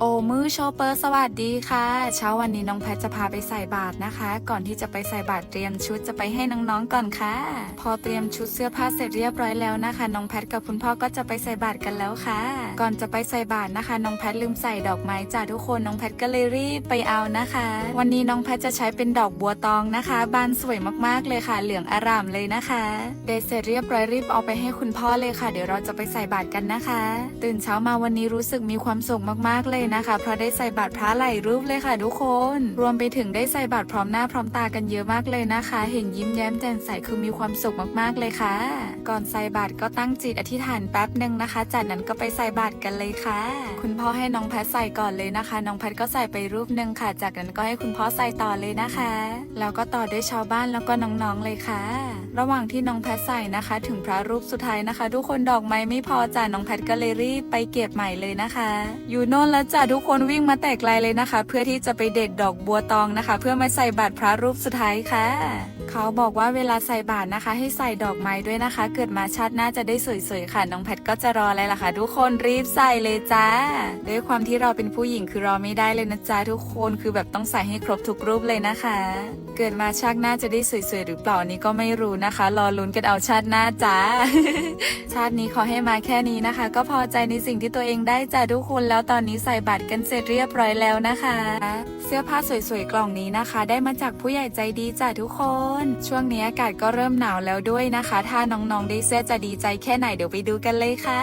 โอมือโชเปอร์สวัสดีค่ะ เช้าวันนี้น้องแพทจะพาไปใส่บาตรนะคะ ก่อนที่จะไปใส่บาตรเตรียมชุดจะไปให้น้องๆก่อนค่ะ พอเตรียมชุดเสื้อผ้าเสร็จเรียบร้อยแล้วนะคะ น้องแพทกับคุณพ่อก็จะไปใส่บาตรกันแล้วค่ะ ก่อนจะไปใส่บาตรนะคะ น้องแพทลืมใส่ดอกไม้จ้าทุกคนน้องแพทก็เลยรีบไปเอานะคะ วันนี้น้องแพทจะใช้เป็นดอกบัวตองนะคะ บานสวยมากๆเลยค่ะ เหลืองอารามเลยนะคะเดยวเสร็จเรียบร้อยรีบเอาไปให้คุณพ่อเลยค่ะ เดี๋ยวเราจะไปใส่บาตรกันนะคะ ตื่นเช้ามาวันนี้รู้สึกมีความสุขมากๆเลยนะคะ เพราะได้ใส่บาตรพระหลายรูปเลยค่ะทุกคน รวมไปถึงได้ใส่บาตรพร้อมหน้าพร้อมตากันเยอะมากเลยนะคะ เห็นยิ้มแย้มแจ่มใสคือมีความสุขมากๆเลยค่ะ ก่อนใส่บาตรก็ตั้งจิตอธิษฐานแป๊บหนึ่งนะคะ จากนั้นก็ไปใส่บาตรกันเลยค่ะ คุณพ่อให้น้องแพทใส่ก่อนเลยนะคะ น้องแพทก็ใส่ไปรูปหนึ่งค่ะ จากนั้นก็ให้คุณพ่อใส่ต่อเลยนะคะ แล้วก็ต่อด้วยชาวบ้านแล้วก็น้องๆเลยค่ะ ระหว่างที่น้องแพทใส่นะคะ ถึงพระรูปสุดท้ายนะคะ ทุกคนดอกไม้ไม่พอจ้ะน้องแพทก็เลยรีบไปเก็บใหม่เลยนะคะ อยู่โน่นแล้วจ้ะทุกคนวิ่งมาแตกลายเลยนะคะ เพื่อที่จะไปเด็ดดอกบัวตองนะคะ เพื่อมาใส่บาตรพระรูปสุดท้ายค่ะ เขาบอกว่าเวลาใส่บาตรนะคะ ให้ใส่ดอกไม้ด้วยนะคะ เกิดมาชาติหน้าจะได้สวยๆค่ะน้องแพทก็จะรออะไรล่ะคะทุกคนรีบใส่เลยจ้าด้วยความที่เราเป็นผู้หญิงคือรอไม่ได้เลยนะจ๊ะทุกคนคือแบบต้องใส่ให้ครบทุกรูปเลยนะคะ เกิดมาชาติหน้าจะได้สวยๆหรือเปล่านี้ก็ไม่รู้นะคะ รอลุ้นกันเอาชาติหน้าจ้าชาตินี้ขอให้มาแค่นี้นะคะ ก็พอใจในสิ่งที่ตัวเองได้จ้ะทุกคนแล้วตอนนี้ใส่บัตรกันเสร็จเรียบร้อยแล้วนะคะ เสื้อผ้าสวยๆกล่องนี้นะคะ ได้มาจากผู้ใหญ่ใจดีจ้ะทุกคนช่วงนี้อากาศก็เริ่มหนาวแล้วด้วยนะคะ ถ้าน้องๆได้เสื้อจะดีใจแค่ไหนเดี๋ยวไปดูกันเลยค่ะ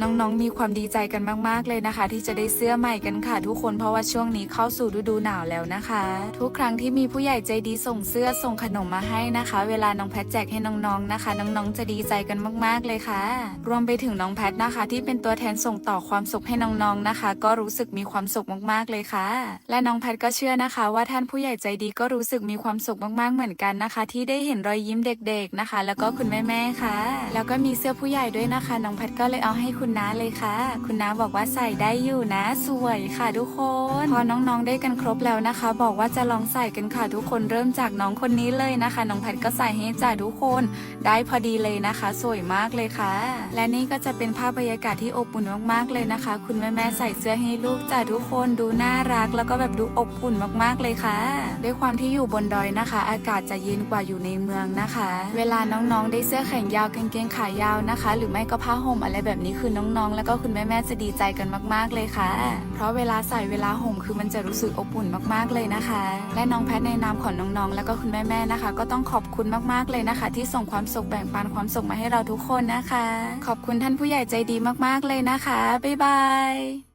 น้องๆมีความดีใจกันมากๆเลยนะคะ ที่จะได้เสื้อใหม่กันค่ะ ทุกคนเพราะว่าช่วงนี้เข้าสู่ฤดูหนาวแล้วนะคะ ทุกครั้งที่มีผู้ใหญ่ใจดีส่งเสื้อส่งขนมมาให้นะคะ เวลาน้องแพทแจกให้น้องๆนะคะ น้องๆจะดีใจกันมากๆเลยค่ะ รวมไปถึงน้องแพทนะคะ ที่เป็นตัวแทนส่งต่อความสุขให้น้องๆนะคะ ก็รู้สึกมีความสุขมากๆเลยค่ะ และน้องแพทก็เชื่อนะคะ ว่าท่านผู้ใหญ่ใจดีก็รู้สึกมีความสุขมากๆเหมือนกันนะคะที่ได้เห็นรอยยิ้มเด็กๆนะคะ แล้วก็คุณแม่ๆค่ะ แล้วก็มีเสื้อผู้ใหญ่ด้วยนะคะ น้องแพทก็เลยเอาให้คุณน้าเลยค่ะ คุณน้าบอกว่าใส่ได้อยู่นะ สวยค่ะทุกคน พอน้องๆได้กันครบแล้วนะคะ บอกว่าจะลองใส่กันค่ะทุกคนเริ่มจากน้องคนนี้เลยนะคะ น้องแพทก็ใส่ให้จ้าทุกคน ได้พอดีเลยนะคะ สวยมากเลยค่ะ และนี่ก็จะเป็นภาพบรรยากาศที่อบอุ่นมากๆเลยนะคะ คุณแม่ๆใส่เสื้อให้ลูกจ้าทุกคนดูน่ารัก แล้วก็แบบดูอบอุ่นมากๆเลยค่ะ ด้วยความที่อยู่บนดอยนะคะ อากาศจะเย็นนกว่าอยู่ในเมืองนะคะ เวลาน้องๆ ได้เสื้อแขนยาวกางเกงขายาวนะคะ หรือไม่ก็ผ้าห่มอะไรแบบนี้คือน้องๆ แล้วก็คุณแม่ๆจะดีใจกันมาก ๆเลยค่ะ เพราะเวลาใส่เวลาห่มคือมันจะรู้สึกอบอุ่นมากๆเลยนะคะ และน้องแพทในนามของน้องๆ แล้วก็คุณแม่ๆนะคะ ก็ต้องขอบคุณมากๆเลยนะคะ ที่ส่งความสุขแบ่งปันความสุขมาให้เราทุกคนนะคะ ขอบคุณท่านผู้ใหญ่ใจดีมากๆเลยนะคะบ๊ายบาย